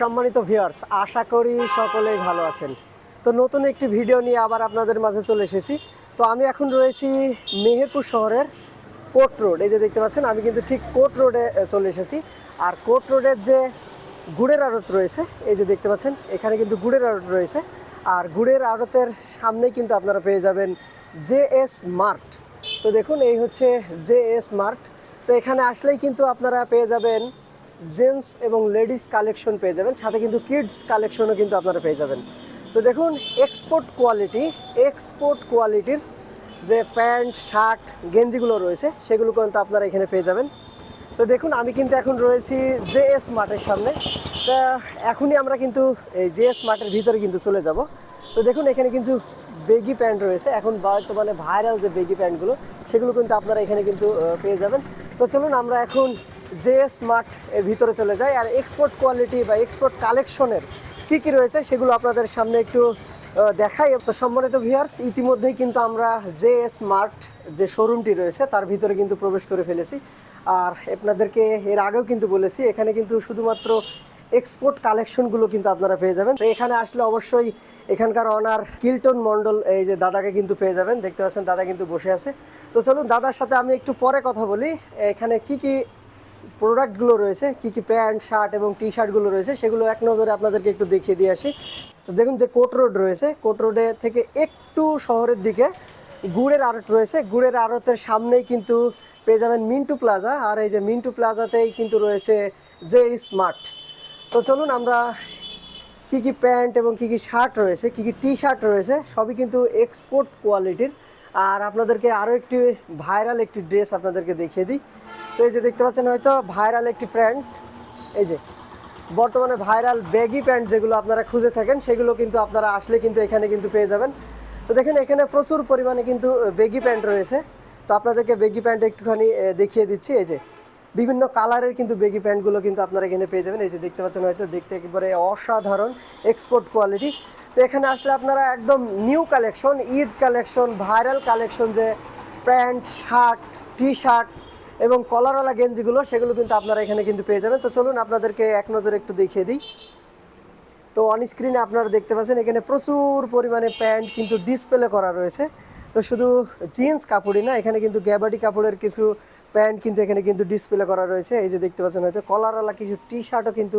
সম্মানিত ভিউয়ার্স আশা করি সকলেই ভালো আছেন। তো নতুন একটি ভিডিও নিয়ে আবার আপনাদের মাঝে চলে এসেছি। তো আমি এখন রয়েছি মেহেরপুর শহরের কোর্ট রোড। এই যে দেখতে পাচ্ছেন, আমি কিন্তু ঠিক কোর্ট রোডে চলে এসেছি। আর কোর্ট রোডের যে গুড়ের আড়ত রয়েছে, এই যে দেখতে পাচ্ছেন, এখানে কিন্তু গুড়ের আড়ত রয়েছে। আর গুড়ের আড়তের সামনেই কিন্তু আপনারা পেয়ে যাবেন জে এস মার্ট। তো দেখুন, এই হচ্ছে জে এস মার্ট। তো এখানে আসলেই কিন্তু আপনারা পেয়ে যাবেন জেন্টস এবং লেডিস কালেকশন পেয়ে যাবেন। সাথে কিন্তু কিডস কালেকশনও কিন্তু আপনারা পেয়ে যাবেন। তো দেখুন এক্সপোর্ট কোয়ালিটি এক্সপোর্ট কোয়ালিটির যে প্যান্ট, শার্ট, গেঞ্জিগুলো রয়েছে, সেগুলো কিন্তু আপনারা এখানে পেয়ে যাবেন। তো দেখুন, আমি কিন্তু এখন রয়েছি জে এস মার্টের সামনে। তা এখনই আমরা কিন্তু এই জে এস মার্টের ভিতরে কিন্তু চলে যাব। তো দেখুন, এখানে কিন্তু বেগি প্যান্ট রয়েছে। এখন বর্তমানে ভাইরাল যে বেগি প্যান্টগুলো, সেগুলো কিন্তু আপনারা এখানে কিন্তু পেয়ে যাবেন। তো চলুন, আমরা এখন জে স্মার্ট এর ভিতরে চলে যায়। আর এক্সপোর্ট কোয়ালিটি বা এক্সপোর্ট কালেকশনের কি কি রয়েছে সেগুলো আপনাদের সামনে একটু দেখাই। তো সম্মানিত ভিউয়ার্স ইতিমধ্যেই কিন্তু আমরা জে স্মার্ট যে শোরুমটি রয়েছে, তার ভিতরে কিন্তু প্রবেশ করে ফেলেছি। আর আপনাদেরকে এর আগেও কিন্তু বলেছি, এখানে কিন্তু শুধুমাত্র এক্সপোর্ট কালেকশনগুলো কিন্তু আপনারা পেয়ে যাবেন। তো এখানে আসলে অবশ্যই এখানকার অনার কিল্টন মন্ডল, এই যে দাদাকে কিন্তু পেয়ে যাবেন। দেখতে পাচ্ছেন দাদা কিন্তু বসে আছে। তো চলুন, দাদার সাথে আমি একটু পরে কথা বলি। এখানে কি কি প্রোডাক্টগুলো রয়েছে, কি কি প্যান্ট, শার্ট এবং টি শার্টগুলো রয়েছে, সেগুলো এক নজরে আপনাদেরকে একটু দেখিয়ে দিয়ে আসি। তো দেখুন যে কোট রোড রয়েছে, কোট রোডে থেকে একটু শহরের দিকে গুড়ের আড়ত রয়েছে। গুড়ের আড়তের সামনেই কিন্তু পেয়ে যাবেন মিন্টু প্লাজা, আর এই যে মিন্টু প্লাজাতেই কিন্তু রয়েছে জে স্মার্ট। তো চলুন আমরা কি কি প্যান্ট এবং কি কি শার্ট রয়েছে, কি কি টি শার্ট রয়েছে, সবই কিন্তু এক্সপোর্ট কোয়ালিটির। আর আপনাদেরকে আরও একটি ভাইরাল একটি ড্রেস আপনাদেরকে দেখিয়ে দিই। তো এই যে দেখতে পাচ্ছেন হয়তো ভাইরাল একটি প্যান্ট। এই যে বর্তমানে ভাইরাল ব্যাগি প্যান্ট যেগুলো আপনারা খুঁজে থাকেন, সেগুলো কিন্তু আপনারা আসলে কিন্তু এখানে কিন্তু পেয়ে যাবেন। তো দেখেন এখানে প্রচুর পরিমাণে কিন্তু বেগি প্যান্ট রয়েছে। তো আপনাদেরকে বেগি প্যান্ট একটুখানি দেখিয়ে দিচ্ছি। এই যে বিভিন্ন কালারের কিন্তু বেগি প্যান্টগুলো কিন্তু আপনারা এখানে পেয়ে যাবেন। এই যে দেখতে পাচ্ছেন হয়তো দেখতে একেবারে অসাধারণ এক্সপোর্ট কোয়ালিটি তো এখানে আসলে আপনারা একদম new collection Eid collection viral collection যে প্যান্ট, শার্ট টি শার্ট এবং কলারওয়ালা গেঞ্জিগুলো, সেগুলো কিন্তু আপনারা এখানে কিন্তু পেয়ে যাবেন। তো চলুন আপনাদেরকে এক নজরে একটু দেখিয়ে দিই। তো অন স্ক্রিনে আপনারা দেখতে পাচ্ছেন, এখানে প্রচুর পরিমাণে প্যান্ট কিন্তু ডিসপ্লে করা রয়েছে। তো শুধু জিন্স কাপড়ই না, এখানে কিন্তু গ্যাবাডি কাপড়ের কিছু প্যান্ট কিন্তু এখানে কিন্তু ডিসপ্লে করা রয়েছে। এই যে দেখতে পাচ্ছেন হয়তো কলারওয়ালা কিছু টি শার্টও কিন্তু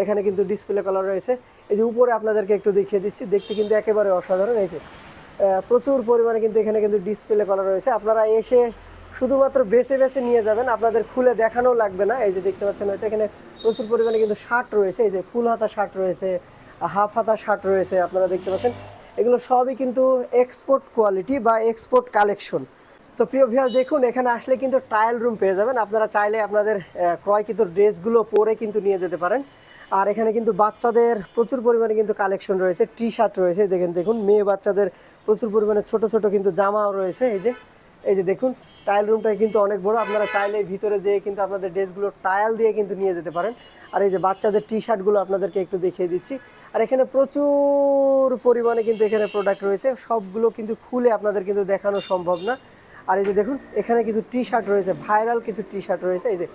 এখানে কিন্তু ডিসপ্লে করা রয়েছে। এই যে উপরে আপনাদেরকে একটু দেখিয়ে দিচ্ছি, দেখতে কিন্তু একেবারে অসাধারণ। এই যে প্রচুর পরিমাণে কিন্তু এখানে কিন্তু ডিসপ্লে করা রয়েছে। আপনারা এসে শুধুমাত্র বেছে বেছে নিয়ে যাবেন, আপনাদের খুলে দেখানো লাগবে না। এই যে দেখতে পাচ্ছেন, হয়তো এখানে প্রচুর পরিমাণে কিন্তু শার্ট রয়েছে। এই যে ফুল হাতা শার্ট রয়েছে হাফ হাতা শার্ট রয়েছে, আপনারা দেখতে পাচ্ছেন। এগুলো সবই কিন্তু এক্সপোর্ট কোয়ালিটি বা এক্সপোর্ট কালেকশন তো প্রিয় ভিউয়ার দেখুন, এখানে আসলে কিন্তু ট্রায়াল রুম পেয়ে যাবেন। আপনারা চাইলে আপনাদের ক্রয়কৃত ড্রেসগুলো পরে কিন্তু নিয়ে যেতে পারেন। আর এখানে কিন্তু বাচ্চাদের প্রচুর পরিমাণে কিন্তু কালেকশন রয়েছে টি শার্ট রয়েছে, দেখেন, দেখুন, মেয়ে বাচ্চাদের প্রচুর পরিমাণে ছোট ছোট কিন্তু জামাও রয়েছে, এই যে এই যে দেখুন টাইল রুমটা কিন্তু অনেক বড়, আপনারা চাইলে ভিতরে যেয়ে কিন্তু আপনাদের ড্রেসগুলো টায়াল দিয়ে কিন্তু নিয়ে যেতে পারেন, আর এই যে বাচ্চাদের টি শার্টগুলো আপনাদেরকে একটু দেখিয়ে দিচ্ছি, আর এখানে প্রচুর পরিমাণে কিন্তু এখানে প্রোডাক্ট রয়েছে, সবগুলো কিন্তু খুলে আপনাদের কিন্তু দেখানো সম্ভব না, আর এই যে দেখুন, এখানে কিছু টি শার্ট রয়েছে ভাইরাল কিছু টি শার্ট রয়েছে, এই যে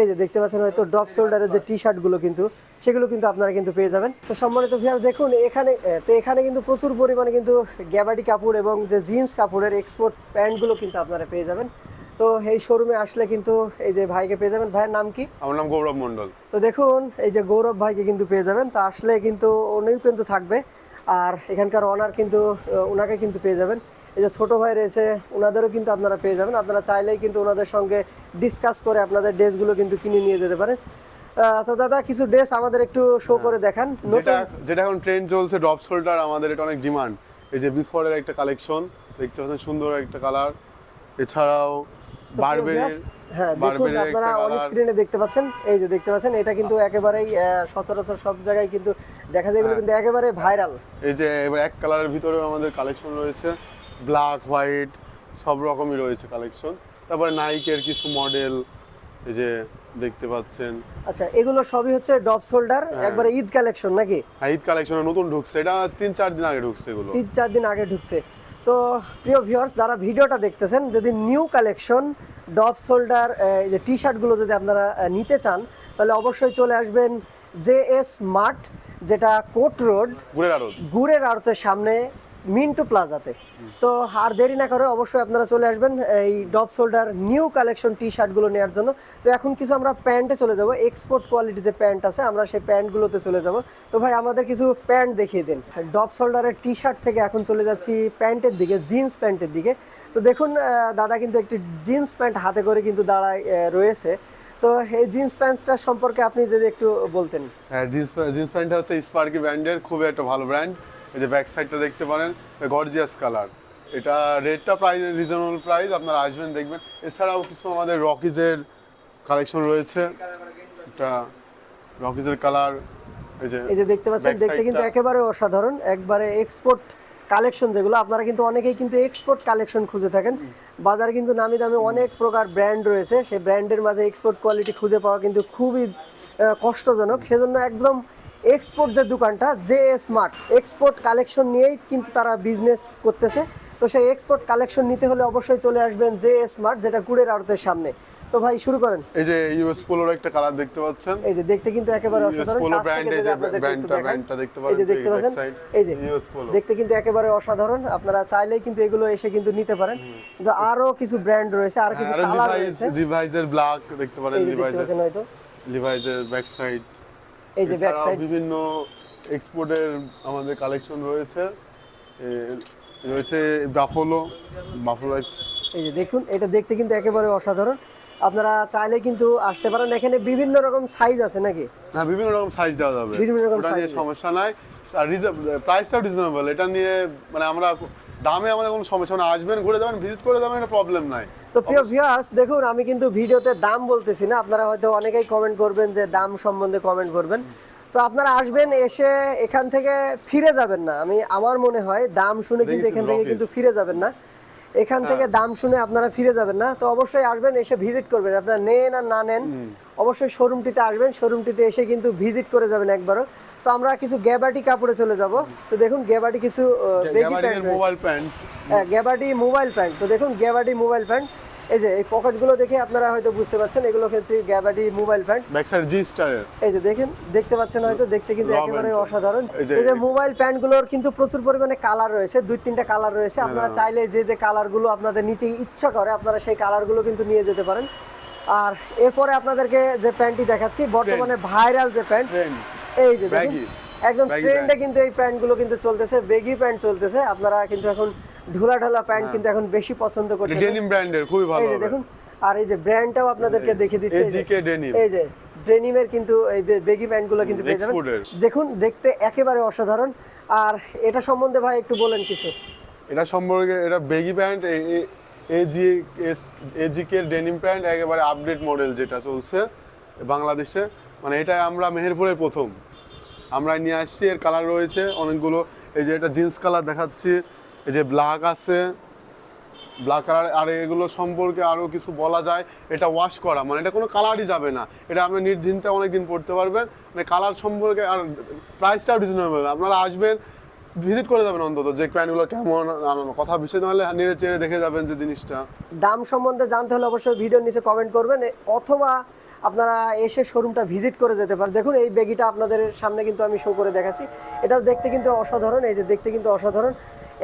এই যে দেখতে পাচ্ছেন হয়তো ড্রপ শোল্ডারের যে টি শার্টগুলো কিন্তু সেগুলো কিন্তু আপনারা কিন্তু পেয়ে যাবেন। তো সম্মানিত ভিউয়ার্স দেখুন এখানে তো এখানে কিন্তু প্রচুর পরিমাণে কিন্তু গ্যাবাডি কাপড় এবং যে জিন্স কাপড়ের এক্সপোর্ট প্যান্টগুলো কিন্তু আপনারা পেয়ে যাবেন। তো এই শোরুমে আসলে কিন্তু এই যে ভাইকে পেয়ে যাবেন। ভাইয়ের নাম কি? আমার নাম গৌরব মন্ডল তো দেখুন এই যে গৌরব ভাইকে কিন্তু পেয়ে যাবেন। তো আসলে কিন্তু উনিও কিন্তু থাকবে। আর এখানকার অনার কিন্তু ওনাকে কিন্তু পেয়ে যাবেন। এই যে ছোট ভাই রয়েছে ওনাদেরও কিন্তু আপনারা পেয়ে যাবেন। আপনারা চাইলেই কিন্তু ওনাদের সঙ্গে ডিসকাস করে আপনাদের ড্রেসগুলো কিন্তু কিনে নিয়ে যেতে পারেন। তো দাদা কিছু ড্রেস আমাদের একটু শো করে দেখান। যেটা যেটা এখন ট্রেন্ড চলছে ড্রপ শোল্ডার আমাদের এটা অনেক ডিমান্ড এই যে বিফোরের একটা কালেকশন দেখতে পাচ্ছেন সুন্দর একটা কালার এছাড়াও বারবেরের হ্যাঁ দেখুন আপনারা অন স্ক্রিনে দেখতে পাচ্ছেন। এই যে দেখতে পাচ্ছেন এটা কিন্তু একেবারেই সচরাচর সব জায়গায় কিন্তু দেখা যায় হ্যাঁ। এগুলো কিন্তু একেবারে ভাইরাল এই যে এবার এক কালারের ভিতরেও আমাদের কালেকশন রয়েছে। ব্ল্যাক হোয়াইট সব রকমই রয়েছে কালেকশন তারপরে নাইকের কিছু মডেল এই যে দেখতে পাচ্ছেন। আচ্ছা এগুলো সবই হচ্ছে ডপ শোল্ডার হ্যাঁ। একবারে ঈদ কালেকশন নাকি? হ্যাঁ, ঈদ কালেকশনে নতুন ঢুকছে। এটা তিন চার দিন আগে ঢুকছে এগুলো। তিন চার দিন আগে ঢুকছে। তো প্রিয় ভিউয়ার্স যারা ভিডিওটা দেখতেছেন যদি নিউ কালেকশন ডপ শোল্ডার যে টি শার্টগুলো যদি আপনারা নিতে চান তাহলে অবশ্যই চলে আসবেন জে এস মার্ট যেটা কোট রোড ঘুরে আরও গুড়ের আড়তের সামনে মিন্টু প্লাজাতে। তো আর দেরি না করে অবশ্যই আপনারা চলে আসবেন এই ডব শোল্ডার নিউ কালেকশন টি শার্টগুলো নেওয়ার জন্য। তো এখন কিছু আমরা প্যান্টে চলে যাব। এক্সপোর্ট কোয়ালিটি যে প্যান্ট আছে, আমরা সেই প্যান্টগুলোতে চলে যাব। তো ভাই, আমাদের কিছু প্যান্ট দেখিয়ে দিন। ডব শোল্ডারের টি শার্ট থেকে এখন চলে যাচ্ছি প্যান্টের দিকে জিন্স প্যান্টের দিকে। তো দেখুন দাদা কিন্তু একটি জিন্স প্যান্ট হাতে করে কিন্তু দাঁড়ায় রয়েছে। তো এই জিন্স প্যান্টটার সম্পর্কে আপনি যদি একটু বলতেন। হ্যাঁ জিন্স জিন্স প্যান্টটা হচ্ছে স্পার্কি ব্র্যান্ডের খুবই একটা ভালো ব্র্যান্ড এই যে ব্যাক সাইডটা দেখতে পারেন গর্জিয়াস কালার এটা রেটটা প্রাইস রিজনেবল প্রাইস আপনারা আসবেন দেখবেন। এছাড়াও কিছু আমাদের রকিজের কালেকশন রয়েছে। এটা রকিজের কালার এই যে এই যে দেখতে পাচ্ছেন দেখতে কিন্তু একেবারে অসাধারণ। একবারে এক্সপোর্ট কালেকশন যেগুলো আপনারা কিন্তু অনেকেই কিন্তু এক্সপোর্ট কালেকশন খুঁজে থাকেন। বাজারে কিন্তু নামি দামি অনেক প্রকার ব্র্যান্ড রয়েছে। সেই ব্র্যান্ডের মাঝে এক্সপোর্ট কোয়ালিটি খুঁজে পাওয়া কিন্তু খুবই কষ্টজনক। সেজন্য একদম এক্সপোর্ট যে দোকানটা জে স্মার্ট এক্সপোর্ট কালেকশন নিয়েই কিন্তু তারা বিজনেস করতেছে। তো সেই এক্সপোর্ট কালেকশন নিতে হলে অবশ্যই চলে আসবেন জে স্মার্ট যেটা গুড়ের আড়তের সামনে। তো ভাই শুরু করেন। এই যে ইউএস পোলোর একটা কালার দেখতে পাচ্ছেন। এই যে দেখতে কিন্তু একেবারে অসাধারণ। কাছ থেকে এই যে দেখাই। brandটা দেখতে এই যে দেখতে পাচ্ছেন? এই যে US Polo। দেখতে কিন্তু একেবারে অসাধারণ। আপনারা চাইলেই কিন্তু এগুলো এসে কিন্তু নিতে পারেন। কিন্তু আরও কিছু ব্র্যান্ড রয়েছে আর কিছু কালার রয়েছে। লিভাইসের ব্ল্যাক দেখতে পারেন পাচ্ছেন হয়তো। লিভাইসের ব্যাক সাইড এই যে ব্যাক সাইড বিভিন্ন এক্সপোর্টের আমাদের কালেকশন রয়েছে। রয়েছে বাফলো বাফলো এই যে দেখুন এটা দেখতে কিন্তু একেবারে অসাধারণ। আপনারা চাইলে কিন্তু আসতে পারেন। এখানে বিভিন্ন রকম সাইজ আছে নাকি? হ্যাঁ বিভিন্ন রকম সাইজ দেওয়া যাবে। বিভিন্ন রকম নিয়ে সমস্যা নাই। আর প্রাইসটাও রিজনেবল এটা নিয়ে মানে আমরা দামে আমাদের কোনো সমস্যা না আসবেন ঘুরে যাবেন ভিজিট করে যাবেন এটা প্রবলেম নাই। তো প্রিয় ভিউয়ার্স দেখুন আমি কিন্তু ভিডিওতে দাম বলতেছি না। আপনারা হয়তো অনেকেই কমেন্ট করবেন যে দাম সম্বন্ধে কমেন্ট করবেন। তো আপনারা আসবেন এসে এখান থেকে ফিরে যাবেন না। আমি আমার মনে হয় দাম শুনে কিন্তু এখান থেকে কিন্তু ফিরে যাবেন না। এখান থেকে দাম শুনে আপনারা ফিরে যাবেন না। তো অবশ্যই আসবেন এসে ভিজিট করবেন। আপনারা নেন আর না নেন অবশ্যই শোরুমটিতে আসবেন। শোরুমটিতে এসে কিন্তু ভিজিট করে যাবেন একবারও। তো আমরা কিছু গ্যাবাটি কাপড়ে চলে যাব। তো দেখুন গ্যাবাটি কিছু বেগি প্যান্ট মোবাইল প্যান্ট হ্যাঁ গ্যাবাডি মোবাইল প্যান্ট তো দেখুন গ্যাবাডি মোবাইল প্যান্ট এই যে এই পকেটগুলো দেখে আপনারা হয়তো বুঝতে পারছেন এগুলো হচ্ছে গ্যাবাডি mobile pant. Back side G স্টারের। এই যে দেখেন দেখতে পাচ্ছেন হয়তো দেখতে কিন্তু একেবারে অসাধারণ। এই যে- মোবাইল প্যান্টগুলোর কিন্তু প্রচুর পরিমাণে কালার রয়েছে দুই তিনটা কালার রয়েছে। আপনারা চাইলে যে যে কালারগুলো আপনাদের নিচে ইচ্ছা করে আপনারা সেই কালারগুলো কিন্তু নিয়ে যেতে পারেন। আর এরপরে আপনাদেরকে যে প্যান্টটি দেখাচ্ছি বর্তমানে ভাইরাল যে প্যান্ট এই যে দেখুন একদম ট্রেন্ডে কিন্তু এই প্যান্টগুলো কিন্তু চলতেছে বেগি প্যান্ট চলতেছে। আপনারা কিন্তু এখন ঢোলা ঢালা প্যান্ট কিন্তু এখন বেশি পছন্দ করতেছেন ডেনিম ব্র্যান্ডের খুবই ভালো দেখুন আর এই যে ব্র্যান্ডটাও আপনাদেরকে দেখিয়ে দিচ্ছে এই যে- ডেনিমের কিন্তু এই বেগি প্যান্টগুলো কিন্তু পেয়ে যাবেন। দেখুন দেখতে একেবারে অসাধারণ। আর এটা সম্বন্ধে ভাই একটু বলেন কিছু। এটা সম্পর্কে এটা বেগি প্যান্ট এজি এজিকে ডেনিম প্যান্ট একেবারে আপডেট মডেল যেটা চলছে বাংলাদেশে। মানে এটা আমরা মেহেরপুরে প্রথম। আমরা নিয়ে আসছি এর কালার রয়েছে অনেকগুলো। এই যে এটা জিন্স কালার দেখাচ্ছি। এই যে ব্ল্যাক আছে ব্ল্যাক কালার আর এগুলো সম্পর্কে আরও কিছু বলা যায়, এটা ওয়াশ করা মানে এটা কোনো কালারই যাবে না। এটা আপনি অনেক দিন পড়তে পারবেন মানে কালার সম্পর্কে আর প্রাইসটাও রিজনেবল আপনারা আসবেন ভিজিট করে যাবেন অন্তত, যে প্যান্টগুলো কেমন কথা বিষয় নাহলে নেড়ে চেড়ে দেখে যাবেন যে জিনিসটা। দাম সম্বন্ধে জানতে হলে অবশ্যই ভিডিওর নিচে কমেন্ট করবেন অথবা আপনারা এসে শোরুমটা ভিজিট করে যেতে পারেন। দেখুন, এই ব্যাগিটা আপনাদের সামনে কিন্তু আমি শো করে দেখাচ্ছি। এটাও দেখতে কিন্তু অসাধারণ, এই যে দেখতে কিন্তু অসাধারণ।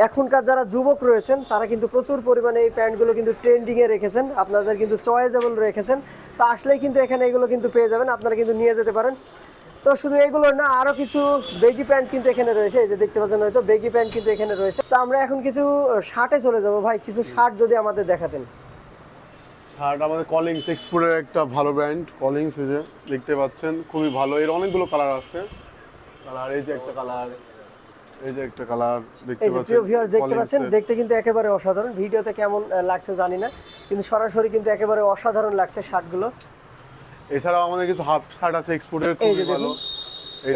এখনকার যারা যুবক রয়েছেন, তারা কিন্তু প্রচুর পরিমাণে এই প্যান্টগুলো কিন্তু ট্রেন্ডিংয়ে রেখেছেন। আপনাদের কিন্তু চয়েজেবল রেখেছেন। তো আসলেই কিন্তু এখানে এগুলো কিন্তু পেয়ে যাবেন, আপনারা কিন্তু নিয়ে যেতে পারেন। তো শুধু এগুলো না, আরও কিছু বেগি প্যান্ট কিন্তু এখানে রয়েছে। এই যে দেখতে পাচ্ছেন হয়তো বেগি প্যান্ট কিন্তু এখানে রয়েছে। তো আমরা এখন কিছু শার্টে চলে যাব ভাই, কিছু শার্ট যদি আমাদের দেখাতেন। শার্ট আমাদের কলিংস এক্সপোর্টের একটা ভালো ব্র্যান্ড কলিংস এই যে দেখতে পাচ্ছেন, খুবই ভালো। এর অনেকগুলো কালার আছে। কালার এই যে একটা কালার এই যে একটা কালার দেখতে এই যে পাচ্ছেন প্রিয় ভিউয়ার্স দেখতে পাচ্ছেন দেখতে কিন্তু একেবারে অসাধারণ। ভিডিওতে কেমন লাগছে জানি না কিন্তু সরাসরি কিন্তু একেবারে অসাধারণ লাগছে শার্টগুলো। এছাড়াও আমাদের কিছু হাফ শার্ট আছে এক্সপোর্টের খুবই ভালো।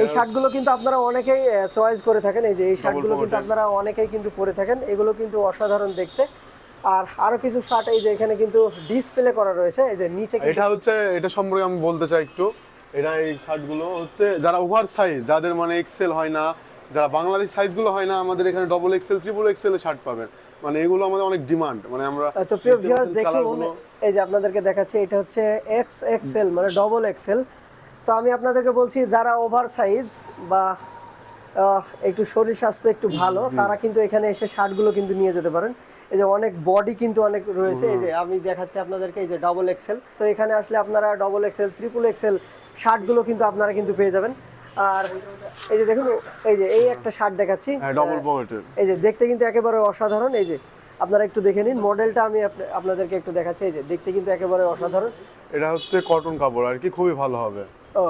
এই শার্টগুলো কিন্তু আপনারা অনেকেই চয়েস করে থাকেন। এই যে এই শার্টগুলো কিন্তু আপনারা অনেকেই কিন্তু পরে থাকেন। এগুলো কিন্তু অসাধারণ দেখতে। আর আরও কিছু শার্ট এই যে এখানে কিন্তু ডিসপ্লে করা রয়েছে। এই যে নিচে এটা হচ্ছে এটা সম্পর্কে আমি বলতে চাই একটু। এটা এই শার্টগুলো হচ্ছে যারা ওভার সাইজ যাদের মানে এক্সেল হয় না যারা বাংলাদেশ সাইজগুলো হয় না আমাদের এখানে double XL triple XL shirt পাবেন। মানে এগুলো আমাদের অনেক ডিমান্ড মানে আমরা তো প্রিয় ভিউয়ার্স দেখুন এই যে আপনাদেরকে দেখাচ্ছে এটা হচ্ছে এক্স এক্সেল মানে ডবল এক্সেল তো আমি আপনাদেরকে বলছি যারা ওভার সাইজ বা একটু শরীর স্বাস্থ্য একটু ভালো তারা কিন্তু এখানে এসে শার্টগুলো কিন্তু নিয়ে যেতে পারেন। এই যে অনেক বডি কিন্তু অনেক রয়েছে এই যে আমি দেখাচ্ছি আপনাদেরকে এই যে ডবল এক্সেল তো এখানে আসলে আপনারা ডবল এক্সেল ট্রিপল এক্সেল শার্টগুলো কিন্তু আপনারা কিন্তু পেয়ে যাবেন। আর এই যে দেখুন এই যে এই একটা শার্ট দেখাচ্ছি। হ্যাঁ ডবল পকেটের এই যে দেখতে কিন্তু একেবারে অসাধারণ। এই যে আপনারা একটু দেখে নিন মডেলটা আমি আপনাদেরকে একটু দেখাচ্ছি। এই যে দেখতে কিন্তু একেবারে অসাধারণ। এটা হচ্ছে কটন কাপড় আর কি খুবই ভালো হবে। ও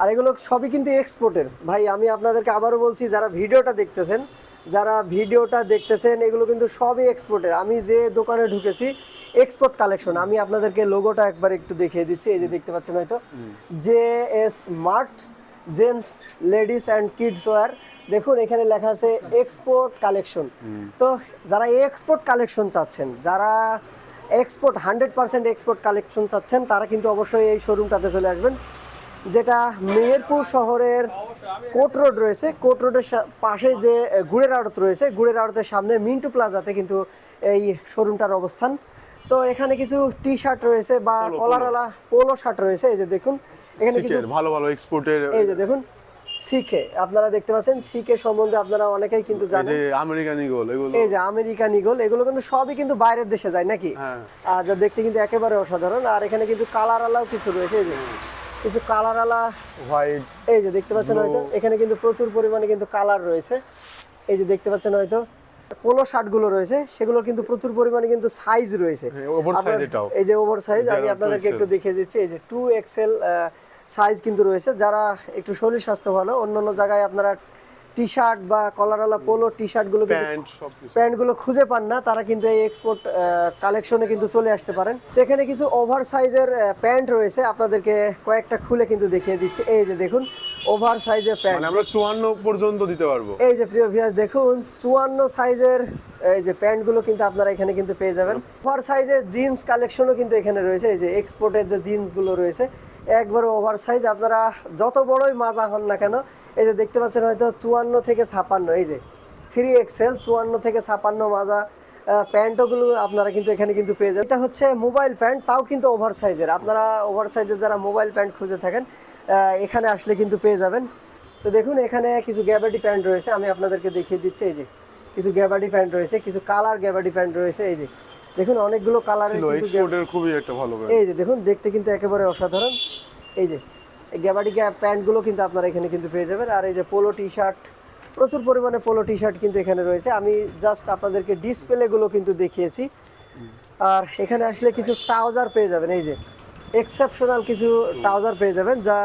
আর এগুলো সবই কিন্তু এক্সপোর্টের ভাই আমি আপনাদেরকে আবারও বলছি যারা ভিডিওটা দেখতেছেন যারা ভিডিওটা দেখতেছেন এগুলো কিন্তু সবই এক্সপোর্টের আমি যে দোকানে ঢুকেছি এক্সপোর্ট কালেকশন আমি আপনাদেরকে লোগোটা একবার একটু দেখিয়ে দিচ্ছি। এই যে দেখতে পাচ্ছেন হয়তো? J S smart gents ladies and kids wear. দেখুন এখানে লেখা আছে এক্সপোর্ট কালেকশন। তো যারা এক্সপোর্ট কালেকশন চাচ্ছেন যারা export hundred percent export collection চাচ্ছেন তারা কিন্তু অবশ্যই এই শোরুমটাতে চলে আসবেন যেটা মেহেরপুর শহরের কোট রোড রয়েছে। কোট রোডের পাশে যে গুড়ের আড়ত রয়েছে গুড়ের আড়তের সামনে মিন্টু প্লাজাতে কিন্তু এই শোরুমটার অবস্থান। তো এখানে কিছু টি শার্ট রয়েছে বা কলারওয়ালা পোলো শার্ট রয়েছে এই যে দেখুন। এখানে কিছু ভালো ভালো এক্সপোর্টের এই যে দেখুন সিকে আপনারা দেখতে পাচ্ছেন সিকে সম্বন্ধে আপনারা অনেকেই কিন্তু এই জানেন। যে আমেরিকান ইগল এগুলো। এই যে আমেরিকান ইগল এগুলো কিন্তু সবই কিন্তু বাইরের দেশে যায় নাকি? হ্যাঁ। আর যা দেখতে কিন্তু একেবারে অসাধারণ। আর এখানে কিন্তু কালার আলাও কিছু রয়েছে এই যে। কিছু কালার আলা হোয়াইট এই যে দেখতে পাচ্ছেন হয়তো এখানে কিন্তু প্রচুর পরিমাণে কিন্তু কালার রয়েছে। এই যে দেখতে পাচ্ছেন হয়তো পোলো শার্টগুলো রয়েছে সেগুলো কিন্তু প্রচুর পরিমাণে কিন্তু সাইজ রয়েছে। এই যে ওভার সাইজ আমি আপনাদেরকে একটু দেখিয়ে দিচ্ছি এই যে টু এক্সেল সাইজ কিন্তু রয়েছে। যারা একটু শরীর স্বাস্থ্য ভালো অন্য অন্য জায়গায় আপনারা টি শার্ট বা কলারওয়ালা পোলো টি শার্টগুলো কিন্তু প্যান্ট প্যান্টগুলো খুঁজে পান না তারা কিন্তু এই এক্সপোর্ট কালেকশনে কিন্তু চলে আসতে পারেন। তো এখানে কিছু ওভার সাইজের প্যান্ট রয়েছে। আপনাদেরকে কয়েকটা খুলে কিন্তু দেখিয়ে দিচ্ছি। এই যে দেখুন ওভার সাইজের প্যান্ট মানে আমরা চুয়ান্ন পর্যন্ত দিতে পারব। এই যে প্রিয় ভিউয়ার্স দেখুন চুয়ান্ন সাইজের এই যে প্যান্টগুলো কিন্তু আপনারা এখানে কিন্তু পেয়ে যাবেন। ওভার সাইজের জিন্স কালেকশনও কিন্তু এখানে রয়েছে। এই যে এক্সপোর্টের যে জিন্সগুলো রয়েছে একবারে ওভার সাইজ আপনারা যত বড়ই মাজা হন না কেন, এই যে দেখতে পাচ্ছেন হয়তো চুয়ান্ন থেকে ছাপান্ন, এই যে থ্রি এক্সেল চুয়ান্ন থেকে ছাপান্ন মাজা প্যান্টগুলো আপনারা কিন্তু এখানে কিন্তু পেয়ে যাবেন। এটা হচ্ছে মোবাইল প্যান্ট, তাও কিন্তু ওভার সাইজের আপনারা ওভার সাইজের যারা মোবাইল প্যান্ট খুঁজে থাকেন এখানে আসলে কিন্তু পেয়ে যাবেন। তো দেখুন, এখানে কিছু গ্যাবাডি প্যান্ট রয়েছে, আমি আপনাদেরকে দেখিয়ে দিচ্ছি, এই যে কিছু গ্যাবাডি প্যান্ট রয়েছে, কিছু কালার গ্যাবাডি প্যান্ট রয়েছে, এই যে দেখুন অনেকগুলো কালারের ছিল এক্সপোর্টের খুবই একটা ভালো। এই যে দেখুন দেখতে কিন্তু একেবারে অসাধারণ। এই যে এই গ্যাবাডি গ্যা প্যান্টগুলো কিন্তু আপনারা এখানে কিন্তু পেয়ে যাবেন। আর এই যে পোলো টি শার্ট প্রচুর পরিমাণে পোলো টি শার্ট কিন্তু এখানে রয়েছে। আমি জাস্ট আপনাদেরকে ডিসপ্লেগুলো কিন্তু দেখিয়েছি। আর এখানে আসলে কিছু ট্রাউজার পেয়ে যাবেন। এই যে এক্সেপশনাল কিছু ট্রাউজার পেয়ে যাবেন যা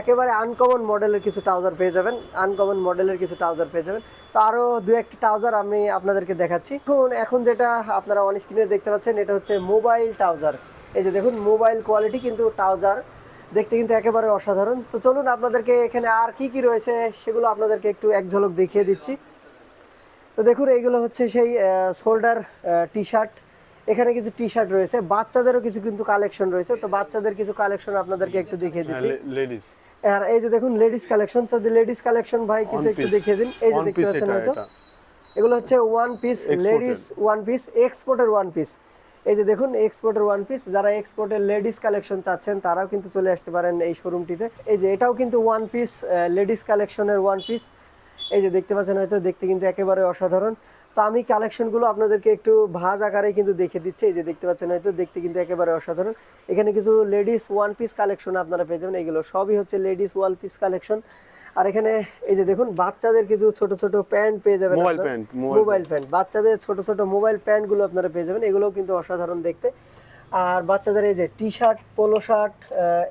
একেবারে আনকমন মডেলের কিছু ট্রাউজার পেয়ে যাবেন আনকমন মডেলের কিছু ট্রাউজার পেয়ে যাবেন। তো আরও দু একটি ট্রাউজার আমি আপনাদেরকে দেখাচ্ছি। এখন এখন যেটা আপনারা অন স্ক্রিনে দেখতে পাচ্ছেন, এটা হচ্ছে মোবাইল ট্রাউজার এই যে দেখুন মোবাইল কোয়ালিটি কিন্তু ট্রাউজার দেখতে কিন্তু একেবারে অসাধারণ। তো চলুন আপনাদেরকে এখানে আর কি কি রয়েছে সেগুলো আপনাদেরকে একটু এক ঝলক দেখিয়ে দিচ্ছি। তো দেখুন, এইগুলো হচ্ছে সেই শোল্ডার টি শার্ট এখানে কিছু টি শার্ট রয়েছে বাচ্চাদেরও কিছু কিন্তু কালেকশন রয়েছে তো বাচ্চাদের কিছু কালেকশন আপনাদেরকে একটু দেখিয়ে দিচ্ছি। লেডিস আর এই যে দেখুন লেডিস কালেকশন তো লেডিস কালেকশন ভাই কিছু একটু দেখিয়ে দিন। এই যে দেখতে পাচ্ছেন হয়তো। এগুলো হচ্ছে one piece ladies one piece এক্সপোর্টের ওয়ান পিস এই যে দেখুন এক্সপোর্টের ওয়ান পিস যারা এক্সপোর্টের লেডিস কালেকশন চাচ্ছেন তারাও কিন্তু চলে আসতে পারেন এই শোরুমটিতে এই যে এটাও কিন্তু ওয়ান পিস লেডিস কালেকশনের ওয়ান পিস এই যে দেখতে পাচ্ছেন হয়তো দেখতে কিন্তু একেবারে অসাধারণ। তো আমি কালেকশনগুলো আপনাদেরকে একটু ভাজ আকারে কিন্তু দেখে দিচ্ছি। এই যে দেখতে পাচ্ছেন হয়তো দেখতে কিন্তু একেবারে অসাধারণ। এখানে কিছু লেডিস ওয়ান পিস কালেকশন আপনারা পেয়ে যাবেন। এগুলো সবই হচ্ছে লেডিস ওয়ান পিস কালেকশন আর এখানে এই যে দেখুন বাচ্চাদের কিছু ছোট ছোট প্যান্ট পেয়ে যাবেন। মোবাইল প্যান্ট বাচ্চাদের ছোট ছোট মোবাইল প্যান্টগুলো আপনারা পেয়ে যাবেন। এগুলোও কিন্তু অসাধারণ দেখতে। আর বাচ্চাদের এই যে টি শার্ট পোলো শার্ট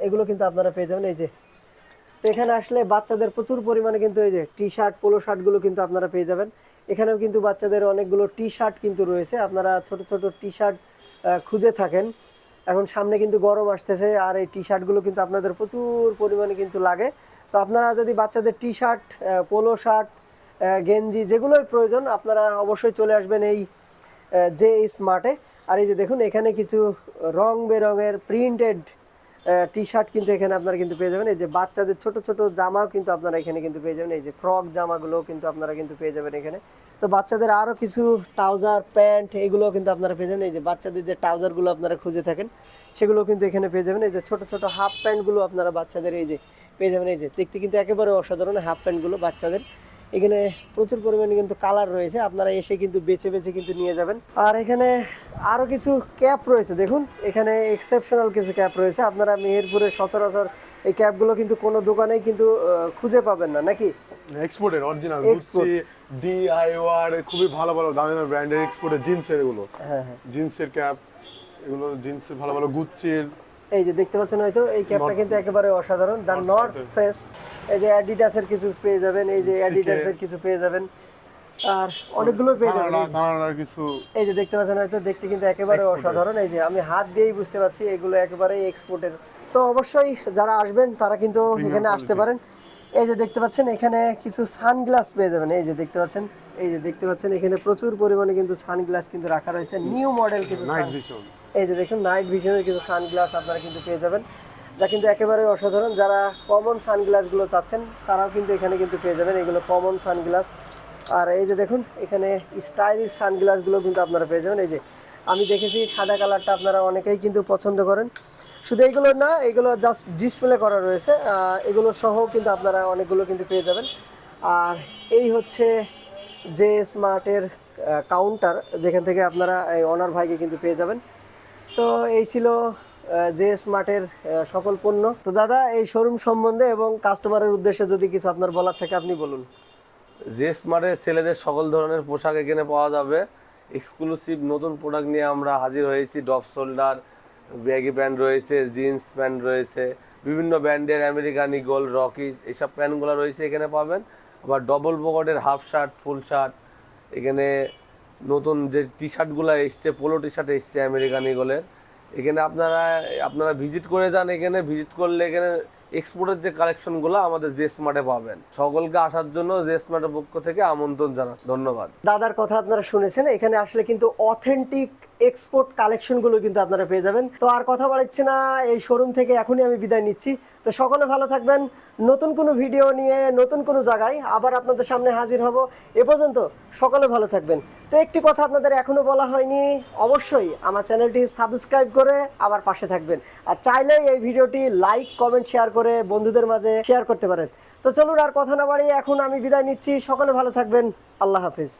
এগুলো কিন্তু আপনারা পেয়ে যাবেন। এই যে এখানে আসলে বাচ্চাদের প্রচুর পরিমাণে কিন্তু এই যে টি শার্ট পোলো শার্টগুলো কিন্তু আপনারা পেয়ে যাবেন। এখানেও কিন্তু বাচ্চাদের অনেকগুলো টি শার্ট কিন্তু রয়েছে। আপনারা ছোট ছোট টি শার্ট খুঁজে থাকেন। এখন সামনে কিন্তু গরম আসতেছে আর এই টি শার্টগুলো কিন্তু আপনাদের প্রচুর পরিমাণে কিন্তু লাগে। তো আপনারা যদি বাচ্চাদের টি শার্ট পোলো শার্ট গেঞ্জি যেগুলোই প্রয়োজন, আপনারা অবশ্যই চলে আসবেন এই যে স্মার্টে আর এই যে দেখুন, এখানে কিছু রং বেরঙের প্রিন্টেড টি শার্ট কিন্তু এখানে আপনারা কিন্তু পেয়ে যাবেন। এই যে বাচ্চাদের ছোট ছোট জামাও কিন্তু আপনারা এখানে কিন্তু পেয়ে যাবেন। এই যে ফ্রক জামাগুলো কিন্তু আপনারা কিন্তু পেয়ে যাবেন এখানে। তো বাচ্চাদের আরও কিছু ট্রাউজার প্যান্ট এগুলো কিন্তু আপনারা পেয়ে যাবেন। এই যে বাচ্চাদের যে ট্রাউজারগুলো আপনারা খুঁজে থাকেন সেগুলো কিন্তু এখানে পেয়ে যাবেন। এই যে ছোট ছোট হাফ প্যান্টগুলো আপনারা বাচ্চাদের এই যে পেয়ে যাবেন। এই যে দেখতে কিন্তু একেবারে অসাধারণ হাফ প্যান্টগুলো বাচ্চাদের। এখানে প্রচুর পরিমাণে কিন্তু কালার রয়েছে। আপনারা এসে কিন্তু বেছে বেছে কিন্তু নিয়ে যাবেন। আর এখানে আরও কিছু ক্যাপ রয়েছে। দেখুন এখানে এক্সেপশনাল কিছু ক্যাপ রয়েছে। আপনারা মেহেরপুরে সচরাচর এই ক্যাপগুলো কিন্তু কোনো দোকানেই কিন্তু খুঁজে পাবেন না নাকি? এক্সপোর্টের অরিজিনাল ডিআইওয়ার খুবই ভালো ভালো দামি দামি ব্র্যান্ডের এক্সপোর্টের জিন্সের এগুলো। হ্যাঁ হ্যাঁ। জিন্সের ক্যাপ এগুলো জিন্সের ভালো ভালো গুচ্ছির এই যে দেখতে পাচ্ছেন হয়তো এই ক্যাপটা কিন্তু একেবারে অসাধারণ। দ্য নর্থ ফেস এই যে অ্যাডিডাসের কিছু পেয়ে যাবেন এই যে অ্যাডিডাসের কিছু পেয়ে যাবেন। আর অনেকগুলো পেয়ে যাবেন কিছু এই যে দেখতে পাচ্ছেন হয়তো দেখতে কিন্তু একেবারে অসাধারণ। এই যে আমি হাত দিয়েই বুঝতে পারছি এগুলো একেবারে এক্সপোর্টের তো অবশ্যই যারা আসবেন তারা কিন্তু এখানে আসতে পারেন। এই যে দেখতে পাচ্ছেন এখানে কিছু সানগ্লাস পেয়ে যাবেন। এই যে দেখতে পাচ্ছেন এই যে দেখতে পাচ্ছেন এখানে প্রচুর পরিমাণে কিন্তু সানগ্লাস কিন্তু রাখা রয়েছে। নিউ মডেল কিছু এই যে দেখুন নাইট ভিশনের কিছু সানগ্লাস আপনারা কিন্তু পেয়ে যাবেন। যা কিন্তু একেবারে অসাধারণ। যারা কমন সানগ্লাসগুলো চাচ্ছেন, তারাও কিন্তু এখানে কিন্তু পেয়ে যাবেন। এগুলো কমন সানগ্লাস আর এই যে দেখুন, এখানে স্টাইলিশ সানগ্লাসগুলো কিন্তু আপনারা পেয়ে যাবেন। এই যে, আমি দেখেছি সাদা কালারটা আপনারা অনেকেই কিন্তু পছন্দ করেন। শুধু এইগুলো না, এগুলো জাস্ট ডিসপ্লে করা রয়েছে। এগুলো সহ কিন্তু আপনারা অনেকগুলো কিন্তু পেয়ে যাবেন। আর এই হচ্ছে যে স্মার্টের কাউন্টার যেখান থেকে আপনারা এই অনার ভাইকে কিন্তু পেয়ে যাবেন। তো এই ছিল যে স্মার্টের সকল পণ্য। তো দাদা, এই শোরুম সম্বন্ধে এবং কাস্টমারের উদ্দেশ্যে যদি কিছু আপনার বলার থাকে, আপনি বলুন। যে স্মার্টের ছেলেদের সকল ধরনের পোশাক এখানে পাওয়া যাবে। এক্সক্লুসিভ নতুন প্রোডাক্ট নিয়ে আমরা হাজির হয়েছি। ডপ শোল্ডার ব্যাগি প্যান্ট রয়েছে জিন্স প্যান্ট রয়েছে, বিভিন্ন ব্র্যান্ডের আমেরিকান ইগল রকিজ এইসব প্যান্টগুলো রয়েছে এখানে পাবেন। আবার ডবল পকেটের হাফ শার্ট ফুল শার্ট এখানে নতুন যে টি শার্টগুলো এসছে পোলো টি শার্ট এসছে আমেরিকান ইগলের এখানে আপনারা আপনারা ভিজিট করে যান এখানে ভিজিট করলে এখানে এক্সপোর্টের যে কালেকশনগুলো আমাদের জে স্মার্টে পাবেন। সকলকে আসার জন্য জে স্মার্টের পক্ষ থেকে আমন্ত্রণ জানান ধন্যবাদ। দাদার কথা আপনারা শুনেছেন, এখানে আসলে কিন্তু অথেন্টিক এক্সপোর্ট কালেকশনগুলো কিন্তু আপনারা পেয়ে যাবেন। তো আর কথা বাড়াচ্ছি না, এই শোরুম থেকে এখনই আমি বিদায় নিচ্ছি। তো সকলে ভালো থাকবেন, নতুন কোনো ভিডিও নিয়ে, নতুন কোনো জায়গায় আবার আপনাদের সামনে হাজির হব। এ পর্যন্ত সকলে ভালো থাকবেন। তো একটি কথা আপনাদের এখনও বলা হয়নি, অবশ্যই আমার চ্যানেলটি সাবস্ক্রাইব করে আবার পাশে থাকবেন। আর চাইলে এই ভিডিওটি লাইক কমেন্ট শেয়ার করে বন্ধুদের মাঝে শেয়ার করতে পারেন। তো চলুন আর কথা না বাড়িয়ে এখন আমি বিদায় নিচ্ছি। সকলে ভালো থাকবেন, আল্লাহ হাফিজ।